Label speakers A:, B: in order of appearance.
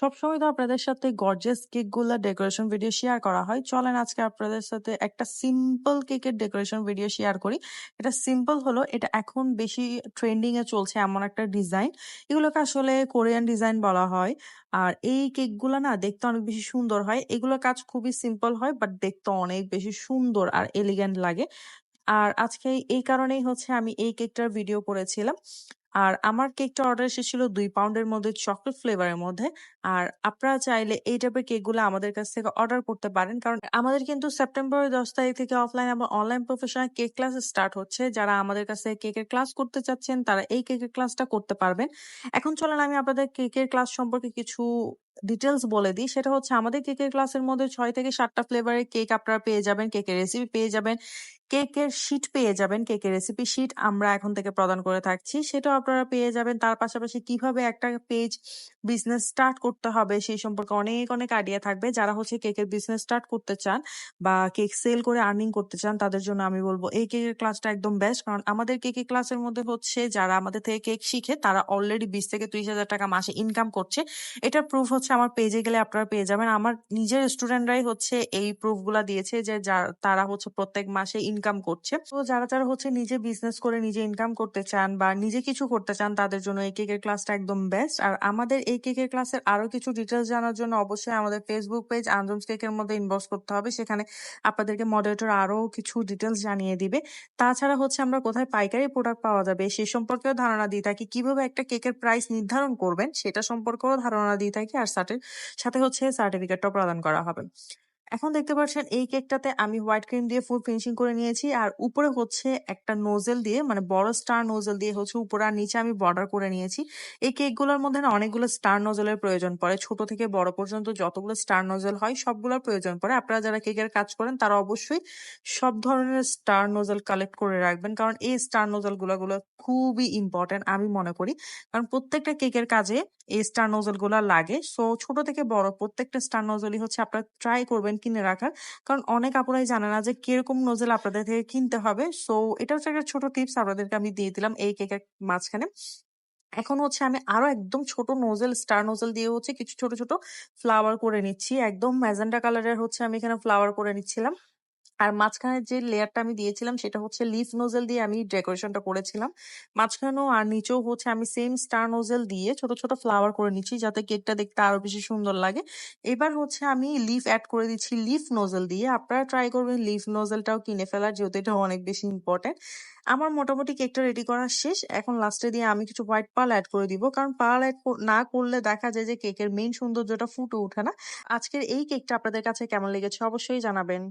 A: সবসময় তো আপনাদের সাথে গর্জিয়াস কেকগুলা ডেকোরেশন ভিডিও শেয়ার করা হয়। চলেন আজকে আপনাদের সাথে একটা সিম্পল কেকের ডেকোরেশন ভিডিও শেয়ার করি। এটা সিম্পল হলো, এটা এখন বেশি ট্রেন্ডিং এ চলছে এমন একটা ডিজাইন। এগুলোকে আসলে কোরিয়ান ডিজাইন বলা হয়। আর এই কেকগুলা না দেখতে অনেক বেশি সুন্দর হয়। এগুলো কাজ খুবই সিম্পল হয় বাট দেখতে অনেক বেশি সুন্দর আর এলিগ্যান্ট লাগে। আর আজকে এই কারণেই হচ্ছে আমি এই কেকটার ভিডিও করেছিলাম। আর আমার কেকটা অর্ডার এসেছিল দুই পাউন্ডের মধ্যে চকলেট ফ্লেভারের মধ্যে। আর আপনারা চাইলে এই টাইপের কেকগুলো আমাদের কাছ থেকে অর্ডার করতে পারেন। কারণ আমাদের কিন্তু সেপ্টেম্বরের ১০ তারিখ থেকে অফলাইন এবং online professional cake class start হচ্ছে। যারা আমাদের কাছে কেকের ক্লাস করতে চাচ্ছেন, তারা এই কেকের ক্লাসটা করতে পারবেন। এখন চলেন আমি আপনাদের কেকের ক্লাস সম্পর্কে কিছু ডিটেইলস বলে দিই। সেটা হচ্ছে আমাদের কেকের ক্লাসের মধ্যে ছয় থেকে ৭ টা ফ্লেভারের কেক আপনারা পেয়ে যাবেন। কেকের রেসিপি পেয়ে যাবেন। কেকের শিট পেয়ে যাবেন। কেকের রেসিপি শিট আমরা এখন থেকে প্রদান করে থাকছি। সেটাও আপনারা পেয়ে যাবেন। তার পাশাপাশি কীভাবে একটা পেজ বিজনেস স্টার্ট করতে হবে সেই সম্পর্কে অনেক, অনেক আইডিয়া থাকবে। যারা হচ্ছে কেকের বিজনেস স্টার্ট করতে চান বা কেক সেল করে আর্নিং করতে চান তাদের জন্য আমি বলব এই কেকের ক্লাসটা একদম বেস্ট। কারণ আমাদের কেকের ক্লাসের মধ্যে হচ্ছে যারা আমাদের থেকে কেক শিখে তারা অলরেডি ২০ থেকে ৳৩০,০০০ টাকা মাসে ইনকাম করছে। এটা প্রুফ হচ্ছে আমার পেজে গেলে আপনারা পেয়ে যাবেন। আমার নিজের স্টুডেন্টরাই হচ্ছে এই প্রুফগুলা দিয়েছে যে তারা হচ্ছে প্রত্যেক মাসে ইনকাম করছে। তো যারা, যারা হচ্ছে নিজে বিজনেস করে নিজে ইনকাম করতে চান বা নিজে কিছু করতে চান তাদের জন্য এই কেকের ক্লাসটা একদম বেস্ট। আর আমাদের এই কেকের ক্লাসের আরও কিছু ডিটেইলস জানার জন্য অবশ্যই আমাদের ফেসবুক পেজ আঞ্জুমস কেকের মধ্যে ইনবক্স করতে হবে। সেখানে আপনাদেরকে মডারেটর আরও কিছু ডিটেলস জানিয়ে দিবে। তাছাড়া হচ্ছে আমরা কোথায় পাইকারি প্রোডাক্ট পাওয়া যাবে সে সম্পর্কেও ধারণা দিয়ে থাকি। কীভাবে একটা কেকের প্রাইস নির্ধারণ করবেন সেটা সম্পর্কেও ধারণা দিয়ে থাকি। আর সাথে সাথে হচ্ছে সার্টিফিকেটটাও প্রদান করা হবে। এখন দেখতে পাচ্ছেন এই কেকটাতে আমি হোয়াইট ক্রিম দিয়ে ফুল ফিনিশিং করে নিয়েছি। আর উপরে হচ্ছে একটা নোজেল দিয়ে মানে বড় স্টার নোজেল দিয়ে হচ্ছে উপরে আর নিচে আমি বর্ডার করে নিয়েছি। এই কেকগুলোর মধ্যে না অনেকগুলো স্টার নোজেলের প্রয়োজন পড়ে। ছোট থেকে বড় পর্যন্ত যতগুলো স্টার নোজেল হয় সবগুলোর প্রয়োজন পড়ে। আপনারা যারা কেকের কাজ করেন তারা অবশ্যই সব ধরনের স্টার নোজেল কালেক্ট করে রাখবেন। কারণ এই স্টার নোজেলগুলা খুবই ইম্পর্টেন্ট আমি মনে করি। কারণ প্রত্যেকটা কেকের কাজে এই স্টার নোজেলগুলা লাগে। সো ছোট থেকে বড় প্রত্যেকটা স্টার নোজেলই হচ্ছে আপনারা ট্রাই করবেন কিনে রাখার। কারণ অনেক আপুরাই জানে না যে কীরকম নোজেল আপনাদের থেকে কিনতে হবে। সো এটা হচ্ছে একটা ছোট টিপস আপনাদেরকে আমি দিয়ে দিলাম এই কেকের মাঝখানে। এখন হচ্ছে আমি আরও একদম ছোট নোজেল স্টার নোজেল দিয়ে হচ্ছে কিছু ছোট, ছোট ফ্লাওয়ার করে নিচ্ছি। একদম ম্যাজেন্টা কালারের হচ্ছে আমি এখানে ফ্লাওয়ার করে নিচ্ছিলাম। আর মাঝখানে যে লেয়ারটা আমি দিয়েছিলাম সেটা হচ্ছে লিফ নোজেল দিয়ে আমি ডেকোরেশনটা করেছিলাম। মাঝখানেও আর নিচেও হচ্ছে আমি সেম স্টার নোজেল দিয়ে ছোট, ছোট ফ্লাওয়ার করে নিচ্ছি যাতে কেকটা দেখতে আরও বেশি সুন্দর লাগে। এবার হচ্ছে আমি লিফ অ্যাড করে দিচ্ছি লিফ নোজেল দিয়ে। আপনারা ট্রাই করবেন লিফ নোজেলটাও কিনে ফেলার যেহেতু এটা অনেক বেশি ইম্পোর্টেন্ট। আমার মোটামুটি কেকটা রেডি করা শেষ। এখন লাস্টে দিয়ে আমি কিছু হোয়াইট পার্ল অ্যাড করে দিব। কারণ পার্ল এড না করলে দেখা যায় যে কেকের মেইন সৌন্দর্যটা ফুটে ওঠে না। আজকের এই কেকটা আপনাদের কাছে কেমন লেগেছে অবশ্যই জানাবেন।